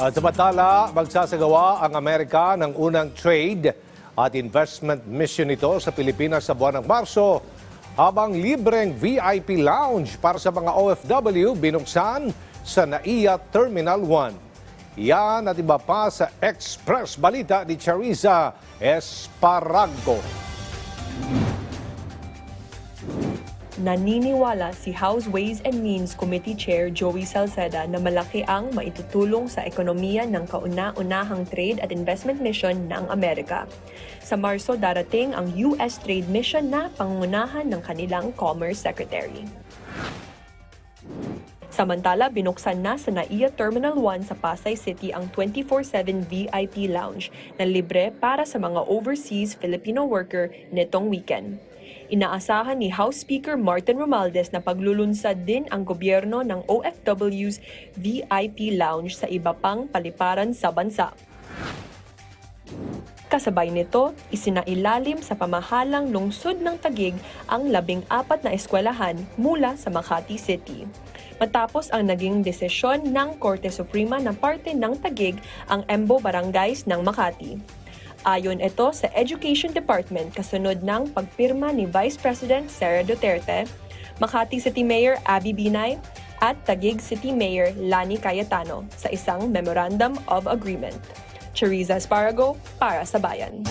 At samantala, magsasagawa ang Amerika ng unang trade at investment mission nito sa Pilipinas sa buwan ng Marso habang libreng VIP lounge para sa mga OFW binuksan sa NAIA Terminal 1. Yan at iba pa sa Express Balita ni Chariza Esparrago. Naniniwala si House Ways and Means Committee Chair Joey Salceda na malaki ang maitutulong sa ekonomiya ng kauna-unahang trade at investment mission ng Amerika. Sa Marso darating ang US Trade Mission na pangunahan ng kanilang Commerce Secretary. Samantala, binuksan na sa NAIA Terminal 1 sa Pasay City ang 24-7 VIP Lounge na libre para sa mga overseas Filipino worker nitong weekend. Inaasahan ni House Speaker Martin Romualdez na paglulunsad din ang gobyerno ng OFW's VIP Lounge sa iba pang paliparan sa bansa. Kasabay nito, isinailalim sa pamahalang lungsod ng Tagig ang labing apat na eskwelahan mula sa Makati City. Matapos ang naging desisyon ng Korte Suprema na parte ng Tagig ang Embo Barangays ng Makati. Ayon ito sa Education Department kasunod ng pagpirma ni Vice President Sara Duterte, Makati City Mayor Abby Binay, at Taguig City Mayor Lani Cayetano sa isang Memorandum of Agreement. Chariza Esparago para sa Bayan.